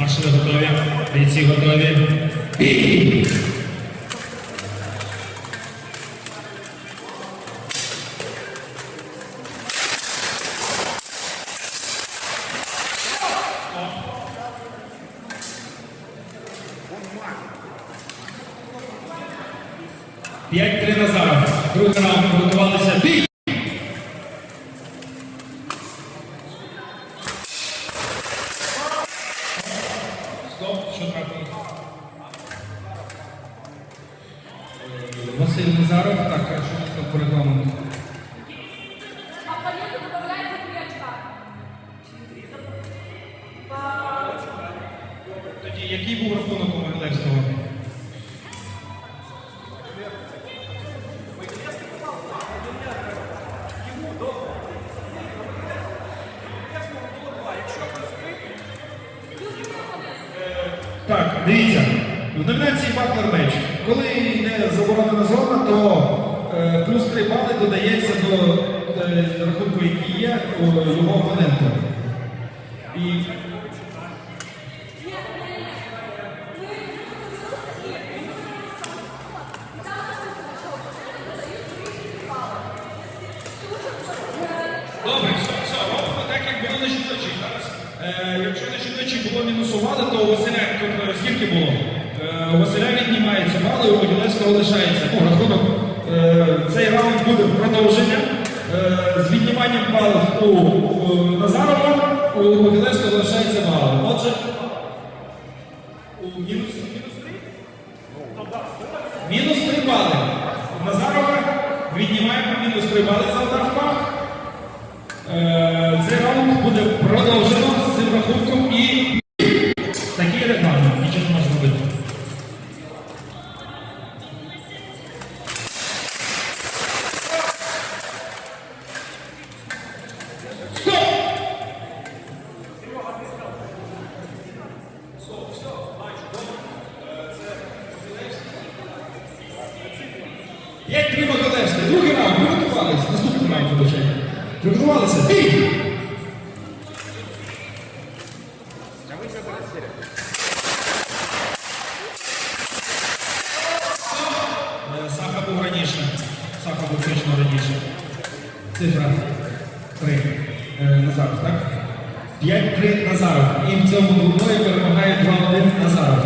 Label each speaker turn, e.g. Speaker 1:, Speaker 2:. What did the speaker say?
Speaker 1: Маршали готові, бійці готові. Бій! П'ять-три Назаров. Другий раунд готувалися. Бій! Що трапилось? Василь Назаров, так, що у нас по регламенту? Тоді який був рахунок у Могилевського? Так, дивіться, в номінації Батлер меч. Коли йде заборонена зона, то е, плюс 3 бали додається до е, рахунку, який є у його опонента. І Добре, все, все, так, як було на жіночій. Зараз, е, якщо було мінусували, то у Василя тобто, скільки було? Е, Василя віднімається бали, у Могилевського лишається. Ну, рахунок, е, цей раунд буде продовження е, з відніманням балів у, Назарова, у Могилевського лишається бали. Отже, у мінус, мінус 3? Мінус 3 бали. Назарова віднімаємо мінус 3 бали за удар. Е, Цей раунд буде продовжено Як три Могилевський. Другий раунд, приготувалися. Наступний раунд, вибачайте. Приготувалися. Бій! Е, Саха був раніше. Саха був точно раніше. Цифра 3. Назаров, так? 5-3 Назаров. І в цьому двобої перемагає 2-1 Назаров.